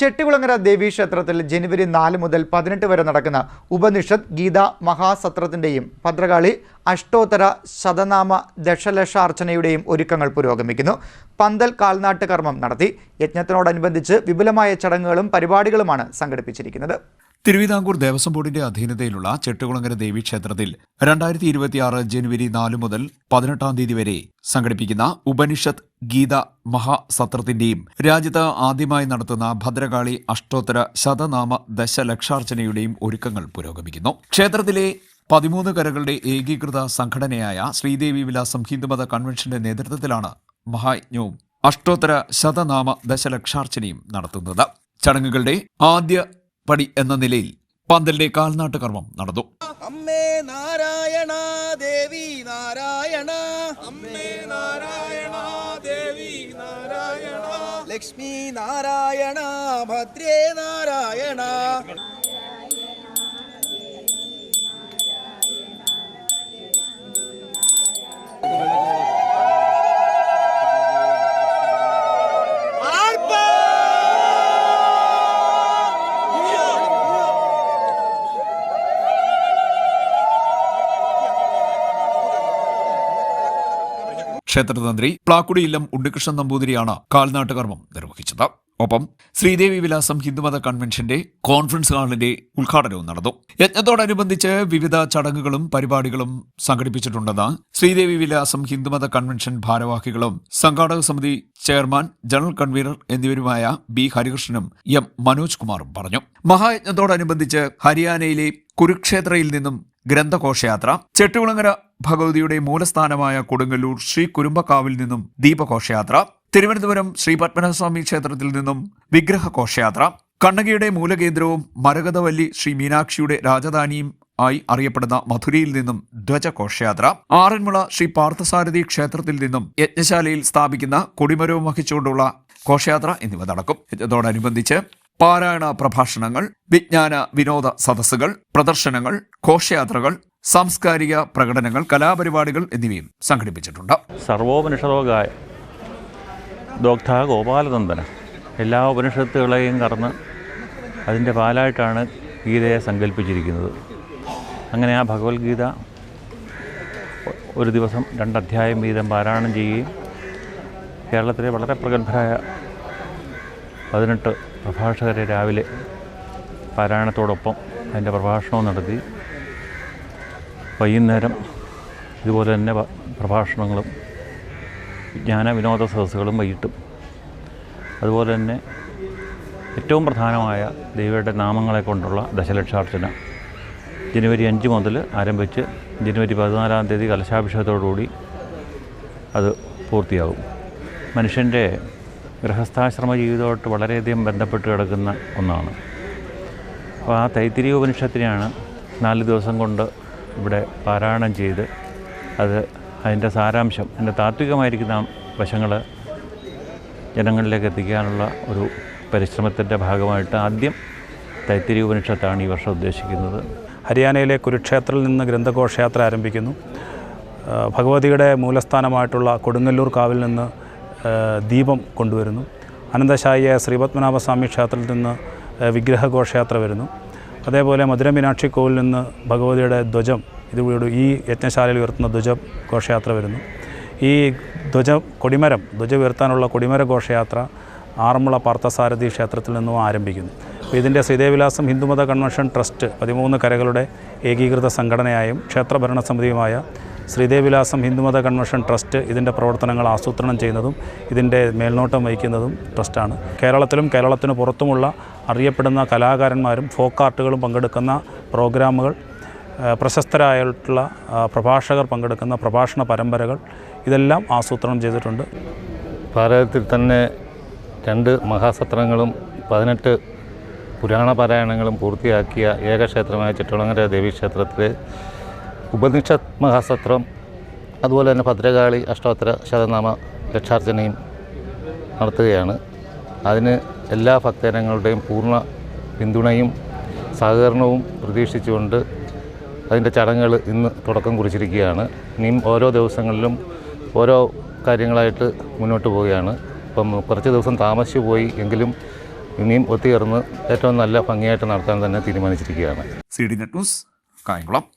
ചെട്ടികുളങ്ങര ദേവീ ക്ഷേത്രത്തിൽ ജനുവരി നാല് മുതൽ പതിനെട്ട് വരെ നടക്കുന്ന ഉപനിഷത്ത് ഗീത മഹാസത്രത്തിന്റെയും ഭദ്രകാളി അഷ്ടോത്തര ശതനാമ ദശലക്ഷാർച്ചനയുടെയും ഒരുക്കങ്ങൾ പുരോഗമിക്കുന്നു. പന്തൽ കാൽനാട്ട് കർമ്മം നടത്തി. യജ്ഞത്തിനോടനുബന്ധിച്ച് വിപുലമായ ചടങ്ങുകളും പരിപാടികളുമാണ് സംഘടിപ്പിച്ചിരിക്കുന്നത്. തിരുവിതാംകൂർ ദേവസ്വം ബോർഡിന്റെ അധീനതയിലുള്ള ചെട്ടുകുളങ്ങര ദേവി ക്ഷേത്രത്തിൽ രണ്ടായിരത്തി ഇരുപത്തിയാറ് ജനുവരി നാല് മുതൽ പതിനെട്ടാം തീയതി വരെ സംഘടിപ്പിക്കുന്ന ഉപനിഷത്ത് ഗീത മഹാസത്രത്തിന്റെയും രാജ്യത്ത് ആദ്യമായി നടത്തുന്ന ഭദ്രകാളി അഷ്ടോത്തര ശതനാമ ദശലക്ഷാർച്ചനയുടെയും ഒരുക്കങ്ങൾ പുരോഗമിക്കുന്നു. ക്ഷേത്രത്തിലെ പതിമൂന്ന് കരകളുടെ ഏകീകൃത സംഘടനയായ ശ്രീദേവി വിലാസം ഹിന്ദുമത കൺവെൻഷന്റെ നേതൃത്വത്തിലാണ് മഹായജ്ഞവും അഷ്ടോത്തര ശതനാമ ദശലക്ഷാർച്ചനയും നടത്തുന്നത്. ചടങ്ങുകളുടെ ആദ്യ പടി എന്ന നിലയിൽ പന്തലിന്റെ കാൽനാട്ട് കർമ്മം നടന്നു. അമ്മേ നാരായണ ദേവി നാരായണ. അമ്മേ നാരായണ ദേവി നാരായണ. ലക്ഷ്മി നാരായണ ഭദ്രേ നാരായണ. ക്ഷേത്രതന്ത്രി പ്ലാക്കുടി ഇല്ലം ഉണ്ണികൃഷ്ണൻ നമ്പൂതിരിയാണ് കാൽനാട്ടുകർമ്മം നിർവഹിച്ചത്. ഒപ്പം ശ്രീദേവി വിലാസം ഹിന്ദുമത കൺവെൻഷന്റെ കോൺഫറൻസ് ഹാളിന്റെ ഉദ്ഘാടനവും നടന്നു. യജ്ഞത്തോടനുബന്ധിച്ച് വിവിധ ചടങ്ങുകളും പരിപാടികളും സംഘടിപ്പിച്ചിട്ടുണ്ടെന്ന് ശ്രീദേവി വിലാസം ഹിന്ദുമത കൺവെൻഷൻ ഭാരവാഹികളും സംഘാടക സമിതി ചെയർമാൻ ജനറൽ കൺവീനർ എന്നിവരുമായ ബി ഹരികൃഷ്ണനും എം മനോജ് കുമാറും പറഞ്ഞു. മഹായജ്ഞത്തോടനുബന്ധിച്ച് ഹരിയാനയിലെ കുരുക്ഷേത്രയിൽ നിന്നും ഗ്രന്ഥഘോഷയാത്ര ചെട്ടുകുളങ്ങര ഭഗവതിയുടെ മൂലസ്ഥാനമായ കൊടുങ്ങല്ലൂർ ശ്രീ കുരുമ്പക്കാവിൽ നിന്നും ദീപഘോഷയാത്ര തിരുവനന്തപുരം ശ്രീ പത്മനാഭസ്വാമി ക്ഷേത്രത്തിൽ നിന്നും വിഗ്രഹഘോഷയാത്ര കണ്ണകിയുടെ മൂലകേന്ദ്രവും മരകതവല്ലി ശ്രീ മീനാക്ഷിയുടെ രാജധാനിയും ആയി അറിയപ്പെടുന്ന മധുരയിൽ നിന്നും ധ്വജഘോഷയാത്ര ആറന്മുള ശ്രീ പാർത്ഥസാരഥി ക്ഷേത്രത്തിൽ നിന്നും യജ്ഞശാലയിൽ സ്ഥാപിക്കുന്ന കൊടിമരവും വഹിച്ചുകൊണ്ടുള്ള ഘോഷയാത്ര എന്നിവ നടക്കും. ഇതോടനുബന്ധിച്ച് പാരായണ പ്രഭാഷണങ്ങൾ വിജ്ഞാന വിനോദ സദസ്സുകൾ പ്രദർശനങ്ങൾ ഘോഷയാത്രകൾ സാംസ്കാരിക പ്രകടനങ്ങൾ കലാപരിപാടികൾ എന്നിവയും സംഘടിപ്പിച്ചിട്ടുണ്ട്. സർവോപനിഷദോഗായ ദോഗ്ധ ഗോപാലനന്ദന എല്ലാ ഉപനിഷത്തുകളെയും കടന്ന് അതിന്റെ പാലായിട്ടാണ് ഗീതയെ സങ്കല്പിച്ചിരിക്കുന്നത് അങ്ങനെ ആ ഭഗവത്ഗീത ഒരു ദിവസം രണ്ടധ്യായം വീതം പാരായണം ചെയ്യുകയും കേരളത്തിലെ വളരെ പ്രഗത്ഭരായ പതിനെട്ട് പ്രഭാഷകരെ രാവിലെ പാരായണത്തോടൊപ്പം അതിന്റെ പ്രഭാഷണവും നടത്തി. വൈകുന്നേരം ഇതുപോലെ തന്നെ പ്രഭാഷണങ്ങളും വിജ്ഞാന വിനോദ സദസ്സുകളും വൈകിട്ടും. അതുപോലെ തന്നെ ഏറ്റവും പ്രധാനമായ ദൈവയുടെ നാമങ്ങളെ കൊണ്ടുള്ള ദശലക്ഷാർച്ചന. ജനുവരി അഞ്ച് മുതൽ ആരംഭിച്ച് ജനുവരി പതിനാലാം തീയതി കലശാഭിഷേകത്തോടുകൂടി അത് പൂർത്തിയാകും. മനുഷ്യന്റെ ഗൃഹസ്ഥാശ്രമ ജീവിതമായിട്ട് വളരെയധികം ബന്ധപ്പെട്ട് കിടക്കുന്ന ഒന്നാണ്. അപ്പോൾ ആ തൈത്തിരി ഉപനിഷത്തിനെയാണ് നാല് ദിവസം കൊണ്ട് ഇവിടെ പാരായണം ചെയ്ത് അത് അതിന്റെ സാരാംശം അതിന്റെ താത്വികമായിരിക്കുന്ന വശങ്ങൾ ജനങ്ങളിലേക്ക് എത്തിക്കാനുള്ള ഒരു പരിശ്രമത്തിന്റെ ഭാഗമായിട്ട് ആദ്യം തൈത്തിരി ഉപനിഷത്താണ് ഈ വർഷം ഉദ്ദേശിക്കുന്നത്. ഹരിയാനയിലെ കുരുക്ഷേത്രത്തിൽ നിന്ന് ഗ്രന്ഥഘോഷയാത്ര ആരംഭിക്കുന്നു. ഭഗവതിയുടെ മൂലസ്ഥാനമായിട്ടുള്ള കൊടുങ്ങല്ലൂർ കാവിൽ നിന്ന് ദീപം കൊണ്ടുവരുന്നു. അനന്തശായിയായ ശ്രീപത്മനാഭസ്വാമി ക്ഷേത്രത്തിൽ നിന്ന് വിഗ്രഹഘോഷയാത്ര വരുന്നു. അതേപോലെ മധുര മീനാക്ഷി കോവിൽ നിന്ന് ഭഗവതിയുടെ ധ്വജം ഇതുകൂടി ഈ യജ്ഞശാലയിൽ ഉയർത്തുന്ന ധ്വജ ഘോഷയാത്ര വരുന്നു. ഈ ധ്വജ കൊടിമരം ധ്വജ ഉയർത്താനുള്ള കൊടിമര ഘോഷയാത്ര ആറന്മുള പാർത്ഥസാരഥി ക്ഷേത്രത്തിൽ നിന്നും ആരംഭിക്കുന്നു. അപ്പോൾ ഇതിന്റെ ശ്രീദേവിലാസം ഹിന്ദുമത കൺവെൻഷൻ ട്രസ്റ്റ് പതിമൂന്ന് കരകളുടെ ഏകീകൃത സംഘടനയായും ക്ഷേത്ര ഭരണസമിതിയുമായ ശ്രീദേവിലാസം ഹിന്ദുമത കൺവെൻഷൻ ട്രസ്റ്റ് ഇതിന്റെ പ്രവർത്തനങ്ങൾ ആസൂത്രണം ചെയ്യുന്നതും ഇതിന്റെ മേൽനോട്ടം വഹിക്കുന്നതും ട്രസ്റ്റാണ്. കേരളത്തിലും കേരളത്തിന് പുറത്തുമുള്ള അറിയപ്പെടുന്ന കലാകാരന്മാരും ഫോക്ക് ആർട്ടുകളും പങ്കെടുക്കുന്ന പ്രോഗ്രാമുകൾ പ്രശസ്തരായിട്ടുള്ള പ്രഭാഷകർ പങ്കെടുക്കുന്ന പ്രഭാഷണ പരമ്പരകൾ ഇതെല്ലാം ആസൂത്രണം ചെയ്തിട്ടുണ്ട്. ഭാരതത്തിൽ തന്നെ രണ്ട് മഹാസത്രങ്ങളും പതിനെട്ട് പുരാണ പാരായണങ്ങളും പൂർത്തിയാക്കിയ ഏകക്ഷേത്രമായ ചിറ്റളങ്ങര ദേവീക്ഷേത്രത്തിലെ ഉപനിഷത്ത് മഹാസത്രം അതുപോലെ തന്നെ ഭദ്രകാളി അഷ്ടോത്തര ശതനാമ ലക്ഷാർച്ചനയും നടത്തുകയാണ്. അതിന് എല്ലാ ഭക്തജനങ്ങളുടെയും പൂർണ പിന്തുണയും സഹകരണവും പ്രതീക്ഷിച്ചുകൊണ്ട് അതിന്റെ ചടങ്ങുകൾ ഇന്ന് തുടക്കം കുറിച്ചിരിക്കുകയാണ്. ഇനിയും ഓരോ ദിവസങ്ങളിലും ഓരോ കാര്യങ്ങളായിട്ട് മുന്നോട്ട് പോവുകയാണ്. ഇപ്പം കുറച്ച് ദിവസം താമസിച്ചു പോയി എങ്കിലും ഇനിയും ഒത്തുചേർന്ന് ഏറ്റവും നല്ല ഭംഗിയായിട്ട് നടത്താൻ തന്നെ തീരുമാനിച്ചിരിക്കുകയാണ്. C D net news Kayamkulam.